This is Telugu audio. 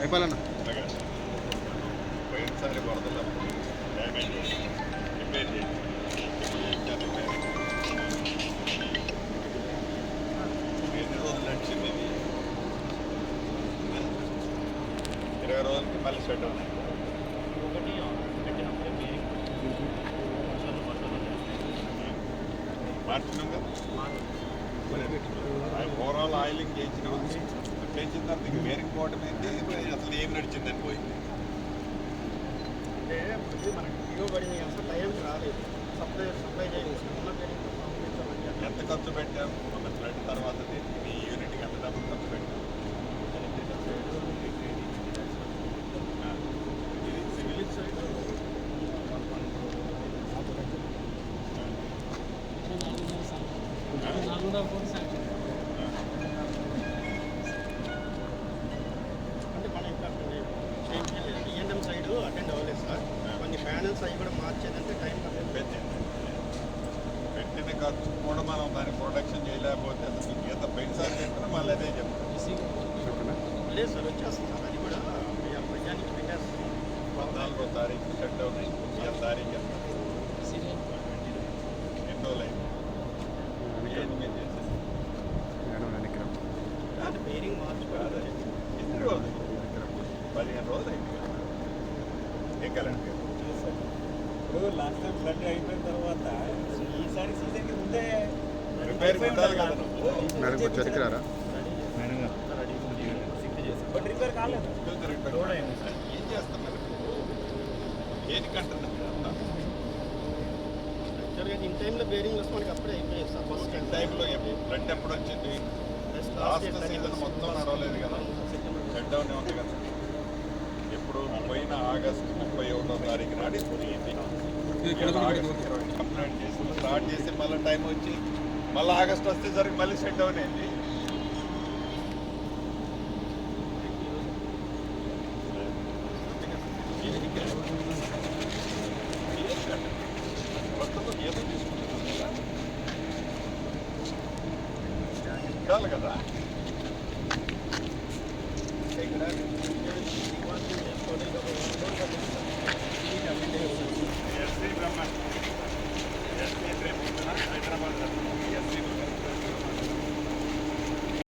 అయిపోయాలన్నా పోయినసారి వరదలు డ్యామేజ్ రిపేర్ ఎన్ని రోజులు నడిచింది ఇది ఇరవై రోజులకి మళ్ళీ షట్ అవుతుంది. మార్చినాం కదా ఓవరాల్ ఆయిలింగ్ చేయించినాం చేయించిన తర్వాత ఇంక వేరికి పోవడం ఏంటి అసలు ఏం నడిచిందని పోయింది అంటే మనకి ఇవ్వబడింది అసలు కనుక టైంకి రాలేదు సప్లై సప్లై చేయాలి ఎంత ఖర్చు పెట్టాం? మన ఫ్లడ్ తర్వాత దీనికి మీ యూనిట్కి ఎంత డబ్బులు ఖర్చు పెట్టాం ఆ, ఇది సివిల్ సైడ్ అంటే మనం ఈఎన్ఎం సైడ్ అటెండ్ అవ్వలేదు సార్ కొన్ని ప్యానల్స్ అవి కూడా మార్చేదంటే టైం పడుతుంది పెట్టింది పెట్టిన ఖర్చు కూడా మనం దాన్ని ప్రొడక్షన్ చేయలేకపోతే అసలు ఎంత పోయినసారి చెప్పినా మళ్ళీ అదే చెప్తాం లేదు సార్ వచ్చేస్తుంది అది కూడా ప్రజానికి పెట్టేస్తుంది పద్నాలుగో తారీఖు షట్ డౌన్ అయింది తారీఖు ఎంత ఎన్ని రోజులు అయింది ఏంటి మీరు చేసేది అంటే బేరింగ్ మార్చుకోవాలి ఎన్ని రోజులు పదిహేను రోజులు అయింది కదా ఏం కరెంట్ ఇప్పుడు లాస్ట్ టైం ఫ్లడ్ అయిపోయిన తర్వాత ఈసారి సీజన్కి ముందే రిపేర్ మేడం కొంచెం వెనక్కి రారా బట్ రిపేర్ కాలేదు. రోడ్ అయింది సార్. ఏం చేస్తున్నారు దేనికంటున్నారు అంతా? యాక్చువల్గా ఇన్ టైంలో బేరింగ్ వస్తే మనకి అప్పుడే అయిపోయాయి సార్. ఫస్ట్ ఈ టైంలో ఫ్లడ్ ఎప్పుడు వచ్చింది? లాస్ట్ సీజన్ మొత్తం నడవలేదు కదా. షట్ డౌన్ ఉంది కదా? ఇప్పుడు పోయిన ఆగస్టు ముప్పై ఒకటో తారీఖు నాడు కంప్లైంట్ చేసి స్టార్ట్ చేసి మళ్ళీ టైం వచ్చి మళ్ళీ ఆగస్ట్ వస్తే సరికి మళ్ళీ సెట్ డౌన్ అయింది కదా. ఇక్కడ